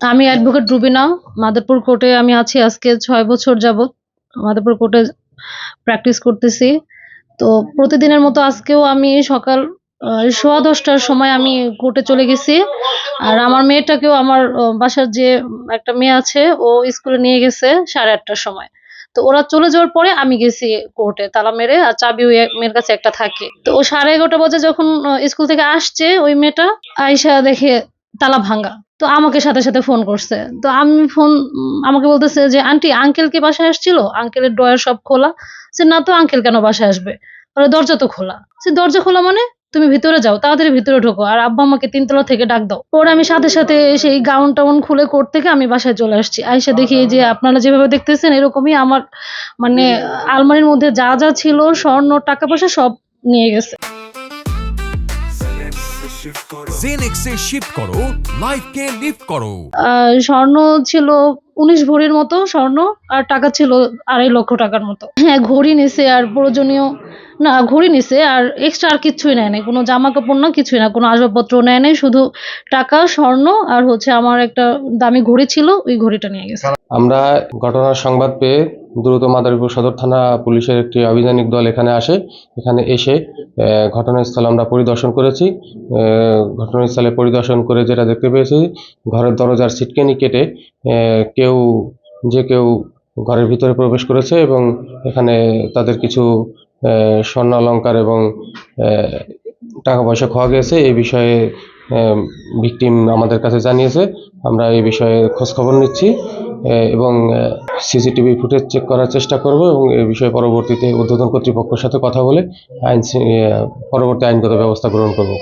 আমি অ্যাডভোকেট রুবিনা মাদারপুর কোর্টে আমি আছি আজকে ছয় বছর যাবত মাদারপুর কোর্টে প্র্যাকটিস করতেছি। তো প্রতিদিনের মতো আজকেও আমি সকাল সোয়া দশটার সময় আমি কোর্টে চলে গেছি। আর আমার মেয়েটাকেও আমার বাসার যে একটা মেয়ে আছে, ও স্কুলে নিয়ে গেছে সাড়ে আটটার সময়। তো ওরা চলে যাওয়ার পরে আমি গেছি কোর্টে তালা মেরে, আর চাবি ওই মেয়ের কাছে একটা থাকে। তো ও সাড়ে এগারোটা বাজে যখন স্কুল থেকে আসছে ওই মেয়েটা, আইসা দেখে তালা ভাঙা। তো আমাকে সাথে সাথে ফোন করছে। তো আমি ফোন, আমাকে বলতেছে যে, আন্টি আঙ্কেল কি বাসায় আসছিল? আঙ্কেলের ডয়ার সব খোলা। সে না তো আঙ্কেল কেন বাসায় আসবে? দরজা তো খোলা। সে দরজা খোলা মানে? তুমি ভিতরে যাও, তাড়াতাড়ি ভিতরে ঢোকো, আর আব্বা আমাকে তিনতলা থেকে ডাক দাও। পরে আমি সাথে সাথে সেই গাউন টাউন খুলে কোর্ট থেকে আমি বাসায় চলে আসছি। আইসা দেখি যে, আপনারা যেভাবে দেখতেছেন, এরকমই আমার মানে আলমারির মধ্যে যা যা ছিল, স্বর্ণ, টাকা পয়সা সব নিয়ে গেছে। জেনেক্সে শিফট করো লাইফকে লিফট করো। স্বর্ণ ছিল উনিশ ভরির মতো স্বর্ণ আর টাকা ছিল আড়াই লক্ষ টাকার মতো। হ্যাঁ ঘড়ি নিছে আর প্রয়োজনীয় না ঘড়ি নিছে আর এক্সট্রা আর কিছুই নেয় নাই। কোনো জামা কাপড় না কিছুই না কোনো আসবাবপত্র নেয় নাই শুধু টাকা স্বর্ণ আর হচ্ছে আমার একটা দামি ঘড়ি ছিল ওই ঘড়িটা নিয়ে গেছে। আমরা ঘটনার সংবাদ পেয়ে দ্রুত মাদারীপুর সদর থানা পুলিশের একটি অভিযানিক দল এখানে আসে। এখানে এসে ঘটনাস্থল আমরা পরিদর্শন করেছি। ঘটনাস্থলে পরিদর্শন করে যেটা দেখতে পেয়েছি, ঘরের দরজার ছিটকেনি কেটে কেউ, যে কেউ ঘরের ভিতরে প্রবেশ করেছে এবং এখানে তাদের কিছু স্বর্ণ অলংকার এবং টাকা পয়সা খোয়া গেছে। এই বিষয়ে ভিকটিম আমাদের কাছে জানিয়েছে। আমরা এই বিষয়ে খোঁজখবর নিচ্ছি। এবং সিসিটিভি ফুটেজ চেক করার চেষ্টা করব এবং এ বিষয়ে পরবর্তীতে উদ্বোধন কর্তৃপক্ষের সাথে কথা বলে আইন পরবর্তী আইনগত ব্যবস্থা গ্রহণ করব।